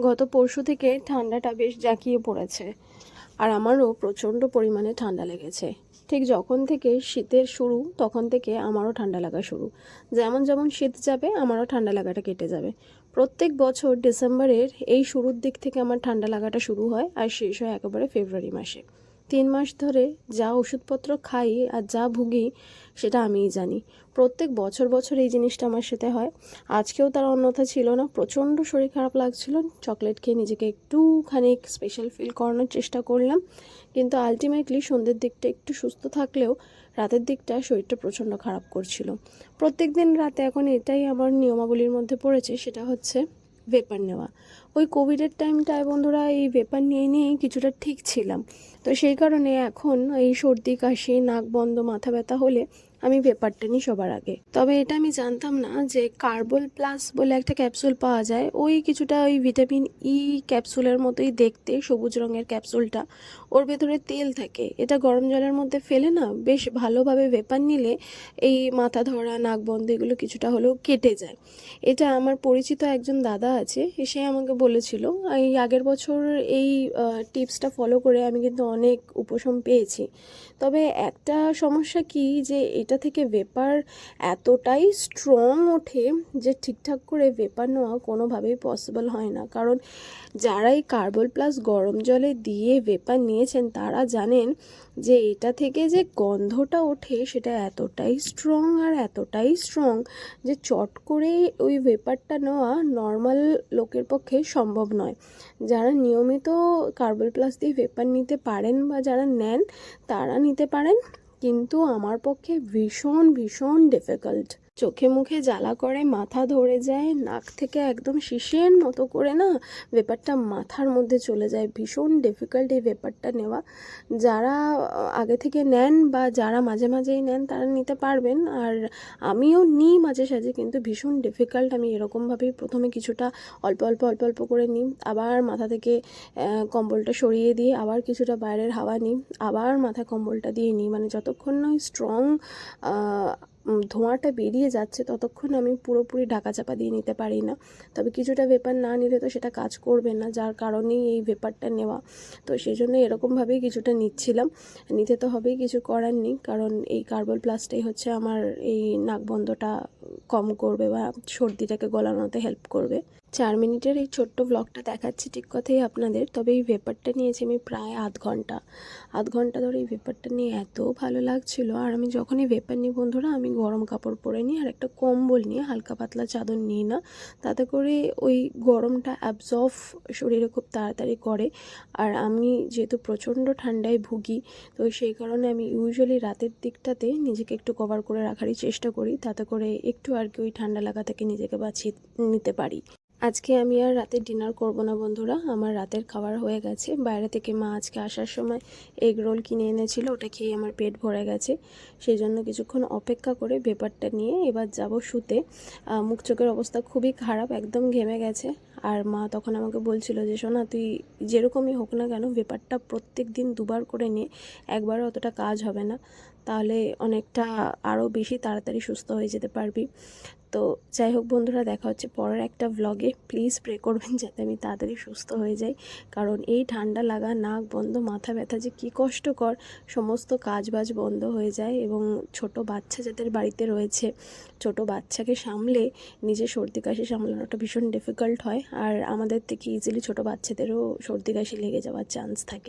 গত পরশু থেকে ঠান্ডাটা বেশ জাঁকিয়ে পড়েছে। আর আমারও প্রচণ্ড পরিমাণে ঠান্ডা লেগেছে। ঠিক যখন থেকে শীতের শুরু, তখন থেকে আমারও ঠান্ডা লাগা শুরু। যেমন যেমন শীত যাবে, আমারও ঠান্ডা লাগাটা কেটে যাবে। প্রত্যেক বছর ডিসেম্বরের এই শুরুর দিক থেকে আমার ঠান্ডা লাগাটা শুরু হয়, আর শেষ হয় একেবারে ফেব্রুয়ারি মাসে। তিন মাস ধরে যা ওষুধপত্র খাই আর যা ভুগি, সেটা আমিই জানি। প্রত্যেক বছর বছর এই জিনিসটা আমার সাথে হয়। আজকেও তার অন্যথা ছিল না। প্রচণ্ড শরীর খারাপ লাগছিল। চকলেট খেয়ে নিজেকে একটুখানি স্পেশাল ফিল করানোর চেষ্টা করলাম। কিন্তু আলটিমেটলি সন্ধ্যের দিকটা একটু সুস্থ থাকলেও রাতের দিকটা শরীরটা প্রচণ্ড খারাপ করছিল। প্রত্যেক দিন রাতে এখন এটাই আমার নিয়মাবলীর মধ্যে পড়েছে, সেটা হচ্ছে ভেপার নেওয়া। ওই কোভিডের টাইমটায় বন্ধুরা এই ভেপার নিয়ে নিয়েই কিছুটা ঠিক ছিলাম। তো সেই কারণে এখন এই সর্দি, কাশি, নাক বন্ধ, মাথা ব্যথা হলে আমি ভেপারটা নিই সবার আগে। তবে এটা আমি জানতাম না যে কার্বল প্লাস বলে একটা ক্যাপসুল পাওয়া যায়। ওই কিছুটা ওই ভিটামিন ই ক্যাপসুলের মতোই দেখতে, সবুজ রঙের ক্যাপসুলটা। ওর ভেতরে তেল থাকে। এটা গরম জলের মধ্যে ফেলে না, বেশ ভালোভাবে ভেপার নিলে এই মাথা ধরা, নাক বন্ধ এগুলো কিছুটা হলেও কেটে যায়। এটা আমার পরিচিত একজন দাদা আছে, সে আমাকে বলেছিল, এই আগের বছর এই টিপসটা ফলো করে আমি কিন্তু অনেক উপশম পেয়েছি। তবে একটা সমস্যা কি যে এটা থেকে ভেপার এতটাই স্ট্রং ওঠে যে ঠিকঠাক করে ভেপার নেওয়া কোনোভাবেই পসিবল হয় না। কারণ যারা এই কার্বল প্লাস গরম জলে দিয়ে ভেপার নিয়েছেন, তারা জানেন যে এটা থেকে যে গন্ধটা ওঠে সেটা এতটাই স্ট্রং আর এতটাই স্ট্রং যে চট করে ওই ভেপারটা নেওয়া নর্মাল লোকের পক্ষে সম্ভব নয়। যারা নিয়মিত কার্বল প্লাস দিয়ে ভেপার নিতে পারেন বা যারা নেন, তারা নিতে পারেন। কিন্তু আমার পক্ষে ভীষণ ভীষণ ডিফিকাল্ট চোখে মুখে জ্বালা করে, মাথা ধরে যায়, নাক থেকে একদম শিশের মতো করে না ব্যাপারটা মাথার মধ্যে চলে যায়। ভীষণ ডিফিকাল্ট এই ব্যাপারটা নেওয়া। যারা আগে থেকে নেন বা যারা মাঝে মাঝেই নেন, তারা নিতে পারবেন। আর আমিও নিই মাঝে সাঝে, কিন্তু ভীষণ ডিফিকাল্ট আমি এরকমভাবেই প্রথমে কিছুটা অল্প অল্প অল্প অল্প করে নিই। আবার মাথা থেকে কম্বলটা সরিয়ে দিয়ে আবার কিছুটা বাইরের হাওয়া নিই। আবার মাথায় কম্বলটা দিয়ে নিই। মানে যতক্ষণ না স্ট্রং ধোঁয়াটা বেরিয়ে যাচ্ছে, ততক্ষণ আমি পুরোপুরি ঢাকা চাপা দিয়ে নিতে পারি না। তবে কিছুটা ভেপার না নিলে তো সেটা কাজ করবে না, যার কারণেই এই ভেপারটা নেওয়া। তো সেই জন্য এরকমভাবেই কিছুটা নিচ্ছিলাম। নিতে তো হবেই, কিছু করার নেই, কারণ এই কার্বল প্লাসটাই হচ্ছে আমার এই নাকবন্ধটা কম করবে বা সর্দিটাকে গলানোতে হেল্প করবে। চার মিনিটের এই ছোট্ট ব্লগটা দেখাচ্ছি ঠিক কথাই আপনাদের। তবে এই ভেপারটা নিয়েছি আমি প্রায় আধ ঘণ্টা। আধ ঘণ্টা ধরে এই ভেপারটা নিয়ে এত ভালো লাগছিল। আর আমি যখনই ভেপার নিই বন্ধুরা, আমি গরম কাপড় পরে নিই আর একটা কম্বল নিয়ে, হালকা পাতলা চাদর নিই না। তাতে করে ওই গরমটা অ্যাবজর্ভ শরীরে খুব তাড়াতাড়ি করে। আর আমি যেহেতু প্রচণ্ড ঠান্ডায় ভুগি, তো সেই কারণে আমি ইউজুয়ালি রাতের দিকটাতে নিজেকে একটু কভার করে রাখারই চেষ্টা করি। তাতে করে একটু আর কি ওই ঠান্ডা লাগা থেকে নিজেকে বাঁচিয়ে নিতে পারি। আজকে আমি আর রাতে ডিনার করব না, বন্ধুরা। আমার রাতের খাবার হয়ে গেছে। বাইরে থেকে মা আজকে আসার সময় এগ রোল কিনে এনেছিল। ওটা খেয়ে আমার পেট ভরে গেছে। সেই জন্য কিছুক্ষণ অপেক্ষা করে ব্যাপারটা নিয়ে এবার যাব শুতে। মুখ চোখের অবস্থা খুবই খারাপ, একদম ঘেমে গেছে। আর মা তখন আমাকে বলছিল যে শোনা তুই যেরকমই হোক না কেন, ব্যাপারটা প্রত্যেক দিন দুবার করে নিয়ে একবারও অতটা কাজ হবে না। তাহলে অনেকটা আরও বেশি তাড়াতাড়ি সুস্থ হয়ে যেতে পারবি। তো যাই হোক বন্ধুরা, দেখা হচ্ছে পরের একটা ভ্লগে প্লিজ প্রে করবেন যাতে আমি তাড়াতাড়ি সুস্থ হয়ে যাই। কারণ এই ঠান্ডা লাগা, নাক বন্ধ, মাথা ব্যথা যে কী কষ্টকর, সমস্ত কাজ বাজ বন্ধ হয়ে যায় এবং ছোট বাচ্চা যাদের বাড়িতে রয়েছে, ছোট বাচ্চাকে সামলে নিজের সর্দি কাশি সামলানোটা ভীষণ ডিফিকাল্ট হয়। আর আমাদের থেকে ইজিলি ছোট বাচ্চাদেরও সর্দি কাশি লেগে যাওয়ার চান্স থাকে।